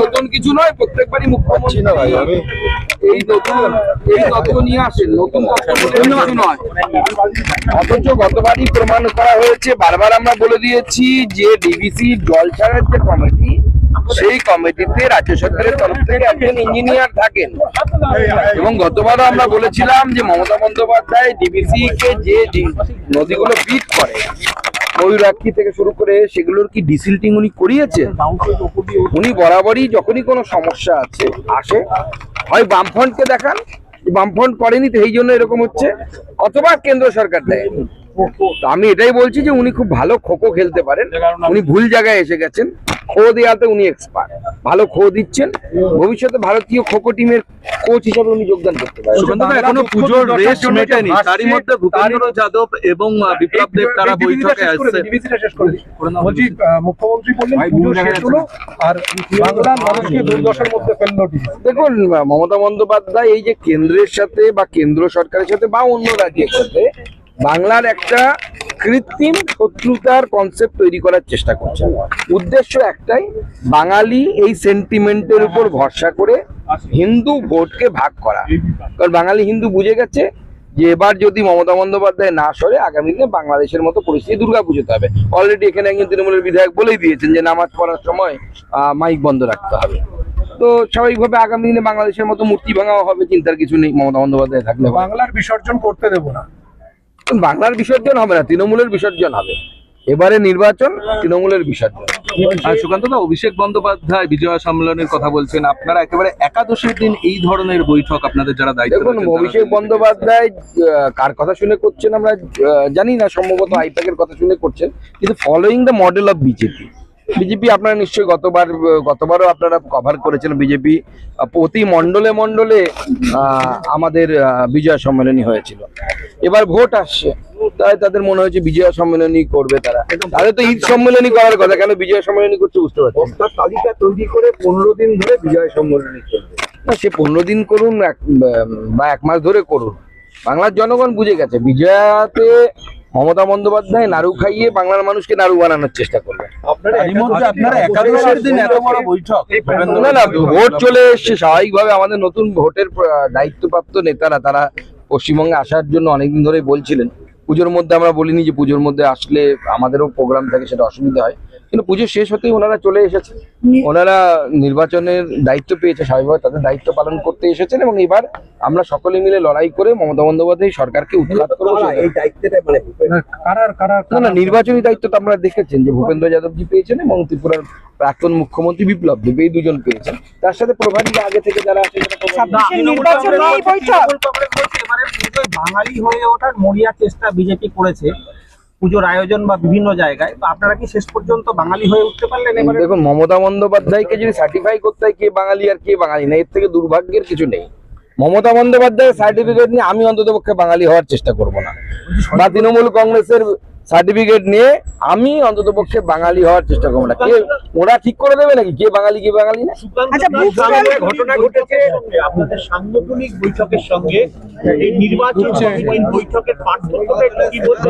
নতুন কিছু নয় প্রত্যেকবারই মুখ্যমন্ত্রী এই নতুন এই তথ্য নিয়ে আসেন নতুন নতুন কিছু নয়। অথচ গতবারই প্রমাণ করা হয়েছে বারবার আমরা বলে দিয়েছি যে ডিবিসি জল ছাড়ার যে কমিটি সেই কমিটিতে রাজ্য সরকারের তরফ থেকে একজন ইঞ্জিনিয়ার থাকেন। এবং গতবারও আমরা বলেছিলাম যে মমতা বন্দ্যোপাধ্যায় ডিবিসি কে যে নদীগুলো বিট করে ময়ূরাক্ষী থেকে শুরু করে সেগুলোর কি ডিসিল্টিং উনি করিয়েছেন? উনি বরাবরই যখনই কোনো সমস্যা আছে, আসে, হয় বামফ্রন্টকে দেখান বামফ্রন্ট করেনি তো এই জন্য এরকম হচ্ছে, অথবা কেন্দ্র সরকার দেয়। আমি এটাই বলছি যে উনি খুব ভালো খোখো খেলতে পারেন, উনি ভুল জায়গায় এসে গেছেন। খো দেওয়াতে উনি এক্সপার্ট ভালো খো দিচ্ছেন। ভবিষ্যতে ভারতীয় খোখো টিমের কোচ হিসেবে উনি যোগদান করতে পারেন। এখনও পুজোর রেশ মেটেনি। তারই মধ্যে ভূপেন্দ্র যাদব এবং বিপ্লব দেব তারা বৈঠকে আসছে। বলছি মুখ্যমন্ত্রী বললেন পুজো শেষ হলো আর বাংলার মানুষকে দুর্দশার মধ্যে ফেলল দেখুন মমতা বন্দ্যোপাধ্যায় এই যে কেন্দ্রের সাথে বা কেন্দ্র সরকারের সাথে বা অন্য রাজ্যের সাথে বাংলার একটা কৃত্রিম শত্রুতার কনসেপ্ট তৈরি করার চেষ্টা করছে। উদ্দেশ্য একটাই, বাঙালি এই সেন্টিমেন্টের উপর ভরসা করে হিন্দু ভোটকে ভাগ করা। কারণ বাঙালি হিন্দু বুঝে গেছে যে এবার যদি মমতা বন্দ্যোপাধ্যায় না সরে, আগামী দিনে বাংলাদেশের মতো পরিস্থিতি দুর্গা পুজোতে হবে। অলরেডি এখানে একজন তৃণমূলের বিধায়ক বলেই দিয়েছেন যে নামাজ পড়ার সময় মাইক বন্ধ রাখতে হবে। তো স্বাভাবিকভাবে আগামী দিনে বাংলাদেশের মতো মূর্তি ভাঙাও হবে, চিন্তার কিছু নেই, মমতা বন্দ্যোপাধ্যায় থাকলে বাংলার বিসর্জন করতে দেবো না। বাংলার বিসর্জন হবে না তৃণমূলের বিসর্জন হবে। এবারে নির্বাচন তৃণমূলের বিসর্জন। সুকান্ত দা অভিষেক বন্দ্যোপাধ্যায় বিজয়া সম্মেলনের কথা বলছেন আপনারা একেবারে একাদশীর দিন এই ধরনের বৈঠক আপনাদের যারা দায়িত্ব দেখুন অভিষেক বন্দ্যোপাধ্যায় কার কথা শুনে করছেন আমরা জানি না সম্ভবত আইপ্যাকের কথা শুনে করছেন। কিন্তু following the model of BJP BJP আপনারা নিশ্চয়ই গতবার গতবারও আপনারা কভার করেছেন বিজেপি। প্রতি মণ্ডলে মণ্ডলে আমাদের বিজয়া সম্মেলনী হয়েছিল। এবার ভোট আসছে। তাই তাদের মনে হয়েছে বিজয়া সম্মেলনী করবে তারা। তাহলে তো ঈদ সম্মেলনী করার কথা কেন বিজয়া সম্মেলনী করছে বুঝতে পারছি। তালিকা তৈরি করে পনেরো দিন ধরে বিজয় সম্মেলনী করবে। না সে পনেরো দিন করুন বা এক মাস ধরে করুন। বাংলার জনগণ বুঝে গেছে বিজয়াতে মমতা বন্দ্যোপাধ্যায় নাড়ু খাইয়ে বাংলার মানুষকে নাড়ু বানানোর চেষ্টা করবে। না না ভোট চলে এসছে স্বাভাবিকভাবে আমাদের নতুন ভোটের দায়িত্বপ্রাপ্ত নেতারা তারা পশ্চিমবঙ্গে আসার জন্য অনেকদিন ধরেই বলছিলেন। পুজোর মধ্যে আমরা বলিনি যে পুজোর মধ্যে আসলে আমাদেরও প্রোগ্রাম থাকে সেটা অসুবিধা হয়। কিন্তু পুজো শেষ হতেই ওনারা চলে এসেছে ওনারা নির্বাচনের দায়িত্ব পেয়েছে স্বাভাবিকভাবে তাদের দায়িত্ব পালন করতে এসেছেন এবং এবার আমরা সকলে মিলে লড়াই করে মমতা বন্দ্যোপাধ্যায় সরকারকে উৎখাত করব সেটা- দায়িত্বটা মানে কারার কারার না না নির্বাচনী দায়িত্ব তো আপনারা দেখেছেন যে ভূপেন্দ্র যাদবজি পেয়েছেন এবং ত্রিপুরার প্রাক্তন মুখ্যমন্ত্রী বিপ্লব দেব এই দুজন পেয়েছেন তার সাথে প্রভারীরা আগে থেকে যারা আছে বাঙালি হয়ে ওঠার মরিয়া চেষ্টা বিজেপি করেছে পুজোর আয়োজন বা বিভিন্ন জায়গায় তো আপনারা কি শেষ পর্যন্ত বাঙালি হয়ে উঠতে পারলেন এবারে? দেখুন মমতা বন্দ্যোপাধ্যায়কে যদি সার্টিফাই করতে হয় কে বাঙালি আর কে বাঙালি? না এর থেকে দুর্ভাগ্যের কিছু নেই। মমতা বন্দ্যোপাধ্যায়ের সার্টিফিকেট নিয়ে আমি অন্তত পক্ষে বাঙালি হওয়ার চেষ্টা করব না। বা তৃণমূল কংগ্রেসের সার্টিফিকেট নিয়ে আমি অন্তত পক্ষে বাঙালি হওয়ার চেষ্টা করব না। কে ওরা ঠিক করে দেবে নাকি? কে বাঙালি কে বাঙালি না? আচ্ছা বুক ফেল ঘটনা ঘটেছে আপনাদের সাংগঠনিক বৈঠকের সঙ্গে। এই নির্বাচন বৈঠকের পার্থক্যটা কি বলবেন?